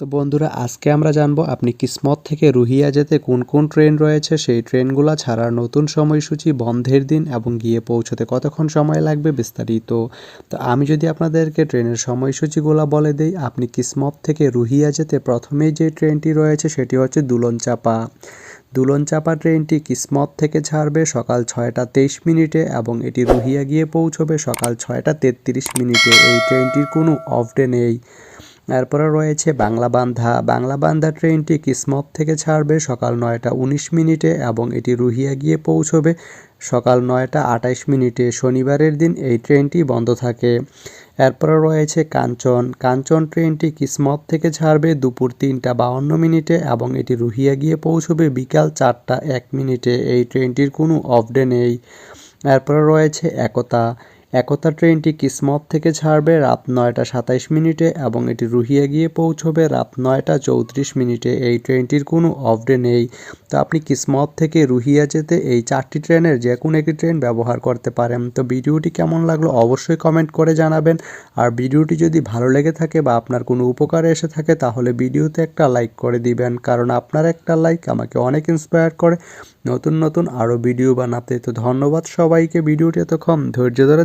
তো বন্ধুরা, আজকে আমরা জানব আপনি কিসমত থেকে রুহিয়া যেতে কোন কোন ট্রেন রয়েছে, সেই ট্রেনগুলো ছাড়ার নতুন সময়সূচি, বন্ধের দিন এবং গিয়ে পৌঁছতে কতক্ষণ সময় লাগবে বিস্তারিত। তো আমি যদি আপনাদেরকে ট্রেনের সময়সূচিগুলো বলে দিই, আপনি কিসমত থেকে রুহিয়া যেতে প্রথমেই যে ট্রেনটি রয়েছে সেটি হচ্ছে দুলন চাপা দুলন চাপা ট্রেনটি কিসমত থেকে ছাড়বে সকাল ছয়টা তেইশ মিনিটে এবং এটি রুহিয়া গিয়ে পৌঁছবে সকাল ছয়টা তেত্রিশ মিনিটে। এই ট্রেনটির কোনো অফ ডে নেই। এরপরে রয়েছে বাংলা বান্ধা বাংলা বান্ধা ট্রেনটি কিসমত থেকে ছাড়বে সকাল নয়টা উনিশ মিনিটে এবং এটি রুহিয়া গিয়ে পৌঁছবে সকাল নয়টা আটাইশ মিনিটে। শনিবারের দিন এই ট্রেনটি বন্ধ থাকে। এরপরে রয়েছে কাঞ্চন। কাঞ্চন ট্রেনটি কিসমত থেকে ছাড়বে দুপুর তিনটা বাউন্ন মিনিটে এবং এটি রুহিয়া গিয়ে পৌঁছবে বিকাল চারটা এক মিনিটে। এই ট্রেনটির কোনো অফ ডে নেই। এরপরে রয়েছে একতা। একতা ট্রেনটি কিসমত থেকে ছাড়বে রাত নয়টা সাতাইশ মিনিটে এবং এটি রুহিয়া গিয়ে পৌঁছবে রাত নয়টা চৌত্রিশ মিনিটে। এই ট্রেনটির কোনো অফ ডে নেই। তো আপনি কিসমত থেকে রুহিয়া যেতে এই চারটি ট্রেনের যে কোনো একটি ট্রেন ব্যবহার করতে পারেন। তো ভিডিওটি কেমন লাগল অবশ্যই কমেন্ট করে জানাবেন। আর ভিডিওটি যদি ভালো লেগে থাকে বা আপনার কোনো উপকারে এসে থাকে তাহলে ভিডিওতে একটা লাইক করে দিবেন। কারণ আপনার একটা লাইক আমাকে অনেক ইন্সপায়ার করে। নতুন নতুন আরও ভিডিও বানাতে। তো ধন্যবাদ সবাইকে। ভিডিওটি এতক্ষণ ধৈর্য ধরে